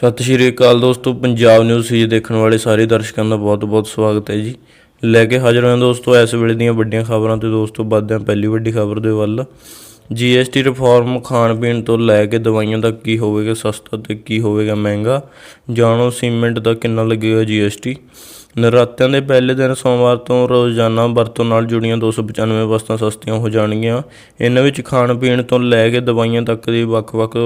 ਸਤਿ ਸ਼੍ਰੀ ਅਕਾਲ ਦੋਸਤੋ, ਪੰਜਾਬ ਨਿਊਜ਼ ਸੀ ਦੇਖਣ ਵਾਲੇ ਸਾਰੇ ਦਰਸ਼ਕਾਂ ਦਾ ਬਹੁਤ-ਬਹੁਤ ਸਵਾਗਤ ਹੈ ਜੀ। ਲੈ ਕੇ ਹਾਜ਼ਰ ਹਾਂ ਦੋਸਤੋ, ਇਸ ਵੇਲੇ ਦੀਆਂ ਵੱਡੀਆਂ ਖਬਰਾਂ ਤੇ ਦੋਸਤੋ ਵੱਧਦੇ ਹਾਂ ਪਹਿਲੀ ਵੱਡੀ ਖਬਰ ਦੇ ਵੱਲ। ਜੀਐਸਟੀ ਰਿਫਾਰਮ ਖਾਣ ਪੀਣ ਤੋਂ ਲੈ ਕੇ ਦਵਾਈਆਂ ਤੱਕ ਕੀ ਹੋਵੇਗਾ, ਸਸਤਾ ਤੇ ਕੀ ਹੋਵੇਗਾ, ਮਹਿੰਗਾ? ਜਾਣੋ ਸੀਮੈਂਟ ਦਾ ਕਿੰਨਾ ਲੱਗੇਗਾ ਜੀਐਸਟੀ ਨਰਾਤਿਆਂ ਦੇ ਪਹਿਲੇ ਦਿਨ ਸੋਮਵਾਰ ਤੋਂ ਰੋਜ਼ਾਨਾ ਵਰਤੋਂ ਨਾਲ ਜੁੜੀਆਂ 295 ਵਸਤਾਂ ਸਸਤੀਆਂ ਹੋ ਜਾਣਗੀਆਂ। ਇਹਨਾਂ ਵਿੱਚ ਖਾਣ ਪੀਣ ਤੋਂ ਲੈ ਕੇ ਦਵਾਈਆਂ ਤੱਕ ਦੀ ਵੱਖ-ਵੱਖ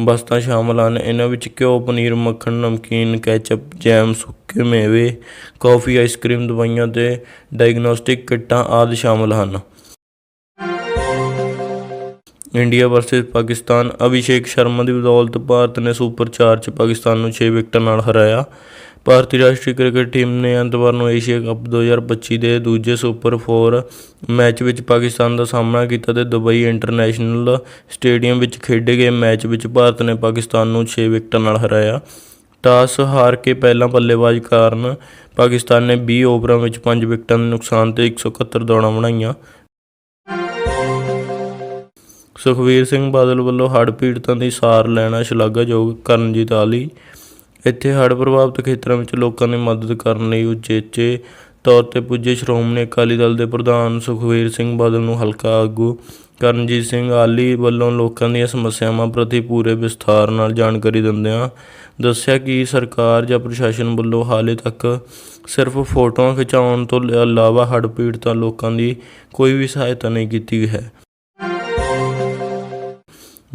ਵਸਤਾਂ ਸ਼ਾਮਲ ਹਨ। ਇਹਨਾਂ ਵਿੱਚ ਘਿਓ, ਪਨੀਰ, ਮੱਖਣ, ਨਮਕੀਨ ਕੈਚਅਪ ਜੈਮ, ਸੁੱਕੇ ਮੇਵੇ, ਕੌਫੀ, ਆਈਸਕ੍ਰੀਮ, ਦਵਾਈਆਂ ਤੇ ਡਾਇਗਨੋਸਟਿਕ ਕਿੱਟਾਂ ਆਦਿ ਸ਼ਾਮਲ ਹਨ। ਇੰਡੀਆ ਵਰਸਸ ਪਾਕਿਸਤਾਨ, ਅਭਿਸ਼ੇਕ ਸ਼ਰਮਾ ਦੀ ਬਦੌਲਤ ਭਾਰਤ ਨੇ ਸੁਪਰ 4 ਚ ਪਾਕਿਸਤਾਨ ਨੂੰ 6 ਵਿਕਟਾਂ ਨਾਲ ਹਰਾਇਆ। ਭਾਰਤੀ ਰਾਸ਼ਟਰੀ ਕ੍ਰਿਕਟ ਟੀਮ ਨੇ ਐਤਵਾਰ ਨੂੰ ਏਸ਼ੀਆ ਕੱਪ 2025 ਦੇ ਦੂਜੇ ਸੁਪਰ 4 ਮੈਚ ਵਿੱਚ ਪਾਕਿਸਤਾਨ ਦਾ ਸਾਹਮਣਾ ਕੀਤਾ ਤੇ ਦੁਬਈ ਇੰਟਰਨੈਸ਼ਨਲ ਸਟੇਡੀਅਮ ਵਿੱਚ ਖੇਡੇ ਗਏ ਮੈਚ ਵਿੱਚ ਭਾਰਤ ਨੇ ਪਾਕਿਸਤਾਨ ਨੂੰ 6 ਵਿਕਟਾਂ ਨਾਲ ਹਰਾਇਆ। ਟਾਸ ਹਾਰ ਕੇ ਪਹਿਲਾਂ ਬੱਲੇਬਾਜ਼ ਕਾਰਨ ਪਾਕਿਸਤਾਨ ਨੇ 20 ਓਵਰਾਂ ਵਿੱਚ 5 ਵਿਕਟਾਂ ਦੇ ਨੁਕਸਾਨ ਤੇ 171 ਦੌੜਾਂ ਬਣਾਈਆਂ। ਸੁਖਵੀਰ ਸਿੰਘ ਬਾਦਲ ਵੱਲੋਂ ਹੜ੍ਹ ਪੀੜਤਾਂ ਦੀ ਸਾਰ ਲੈਣਾ ਸ਼ਲਾਘਾਯੋਗ ਕਰਨਜੀਤ ਆਲੀ। ਇੱਥੇ ਹੜ੍ਹ ਪ੍ਰਭਾਵਿਤ ਖੇਤਰਾਂ ਵਿੱਚ ਲੋਕਾਂ ਦੀ ਮਦਦ ਕਰਨ ਲਈ ਉਚੇਚੇ ਤੌਰ ਤੇ ਪੁੱਜੇ ਸ਼੍ਰੋਮਣੀ ਅਕਾਲੀ ਦਲ ਦੇ ਪ੍ਰਧਾਨ ਸੁਖਵੀਰ ਸਿੰਘ ਬਾਦਲ ਨੂੰ ਹਲਕਾ ਆਗੂ ਕਰਨਜੀਤ ਸਿੰਘ ਆਲੀ ਵੱਲੋਂ ਲੋਕਾਂ ਦੀਆਂ ਸਮੱਸਿਆਵਾਂ ਪ੍ਰਤੀ ਪੂਰੇ ਵਿਸਥਾਰ ਨਾਲ ਜਾਣਕਾਰੀ ਦਿੰਦਿਆਂ ਦੱਸਿਆ ਕਿ ਸਰਕਾਰ ਜਾਂ ਪ੍ਰਸ਼ਾਸਨ ਵੱਲੋਂ ਹਾਲੇ ਤੱਕ ਸਿਰਫ ਫੋਟੋਆਂ ਖਿਚਾਉਣ ਤੋਂ ਇਲਾਵਾ ਹੜ੍ਹ ਪੀੜਤਾਂ ਲੋਕਾਂ ਦੀ ਕੋਈ ਵੀ ਸਹਾਇਤਾ ਨਹੀਂ ਕੀਤੀ ਹੈ।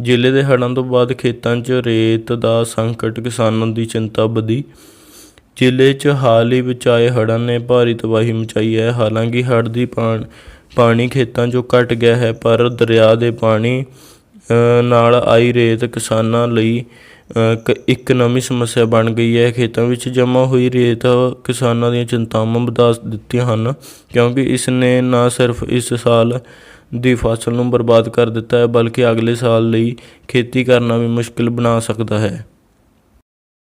ਜ਼ਿਲ੍ਹੇ ਦੇ ਹੜ੍ਹਾਂ ਤੋਂ ਬਾਅਦ ਖੇਤਾਂ 'ਚ ਰੇਤ ਦਾ ਸੰਕਟ, ਕਿਸਾਨਾਂ ਦੀ ਚਿੰਤਾ ਵਧੀ। ਜ਼ਿਲ੍ਹੇ 'ਚ ਹਾਲ ਹੀ ਵਿੱਚ ਆਏ ਹੜ੍ਹਾਂ ਨੇ ਭਾਰੀ ਤਬਾਹੀ ਮਚਾਈ ਹੈ। ਹਾਲਾਂਕਿ ਹੜ੍ਹ ਦੀ ਪਾਣ- ਪਾਣੀ ਖੇਤਾਂ 'ਚੋਂ ਘਟ ਗਿਆ ਹੈ, ਪਰ ਦਰਿਆ ਦੇ ਪਾਣੀ ਨਾਲ ਆਈ ਰੇਤ ਕਿਸਾਨਾਂ ਲਈ ਕ- ਇੱਕ ਨਵੀਂ ਸਮੱਸਿਆ ਬਣ ਗਈ ਹੈ। ਖੇਤਾਂ ਵਿੱਚ ਜਮ੍ਹਾਂ ਹੋਈ ਰੇਤ ਕਿਸਾਨਾਂ ਦੀਆਂ ਚਿੰਤਾਵਾਂ ਵਧਾ ਦਿੱਤੀਆਂ ਹਨ, ਕਿਉਂਕਿ ਇਸ ਨੇ ਨਾ ਸਿਰਫ ਇਸ ਸਾਲ ਦੀ ਫਸਲ ਨੂੰ ਬਰਬਾਦ ਕਰ ਦਿੱਤਾ ਹੈ, ਬਲਕਿ ਅਗਲੇ ਸਾਲ ਲਈ ਖੇਤੀ ਕਰਨਾ ਵੀ ਮੁਸ਼ਕਿਲ ਬਣਾ ਸਕਦਾ ਹੈ।